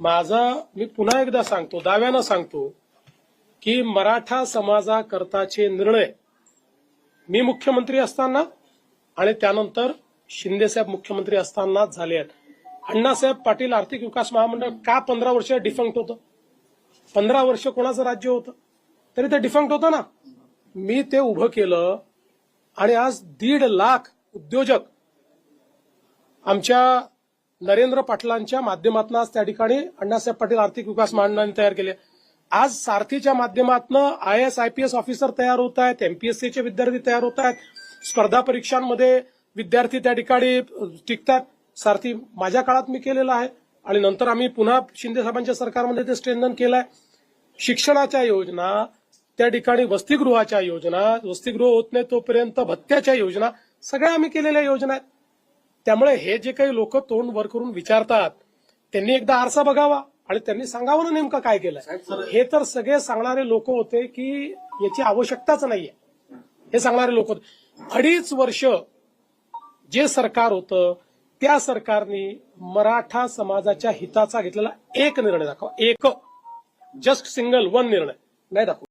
माझा मी पुन्हा एकदा सांगतो दाव्यानं सांगतो की मराठा समाजाकरताचे निर्णय मी मुख्यमंत्री असताना आणि त्यानंतर शिंदेसाहेब मुख्यमंत्री असतानाच झाले आहेत. अण्णासाहेब पाटील आर्थिक विकास महामंडळ का पंधरा वर्ष डिफंक्ट होतं? पंधरा वर्ष कोणाचं राज्य होतं? तरी ते डिफंक्ट होतं ना? मी ते उभं केलं आणि आज दीड लाख उद्योजक आमच्या नरेंद्र पाटलांच्या माध्यमातून आज त्या ठिकाणी अण्णासाहेब पाटील आर्थिक विकास महामंडळाने तयार केले. आज सारथीच्या माध्यमातून I S I P S officer तयार होत आहेत एमपीएससीचे विद्यार्थी तयार होत आहेत. स्पर्धा परीक्षांमध्ये विद्यार्थी त्या ठिकाणी टिकतात. सारथी माझ्या काळात मी केलेलं आहे आणि नंतर आम्ही पुन्हा शिंदे साहेबांच्या सरकारमध्ये ते स्ट्रेंथन केलंय. शिक्षणाच्या योजना त्या ठिकाणी वसतिगृहाच्या योजना वसतिगृह होत नाही तोपर्यंत भत्त्याच्या योजना सगळ्या आम्ही केलेल्या योजना आहेत. त्यामुळे हे जे काही लोक तोंड वर करून विचारतात त्यांनी एकदा आरसा बघावा आणि त्यांनी सांगावं ना नेमकं काय केलंय. हे तर सगळे सांगणारे लोक होते की याची आवश्यकताच नाहीये. हे सांगणारे लोक होते. अडीच वर्ष जे सरकार होतं त्या सरकारने मराठा समाजाच्या हिताचा घेतलेला एक निर्णय दाखवा. एक. जस्ट सिंगल वन निर्णय. नाही दाखवा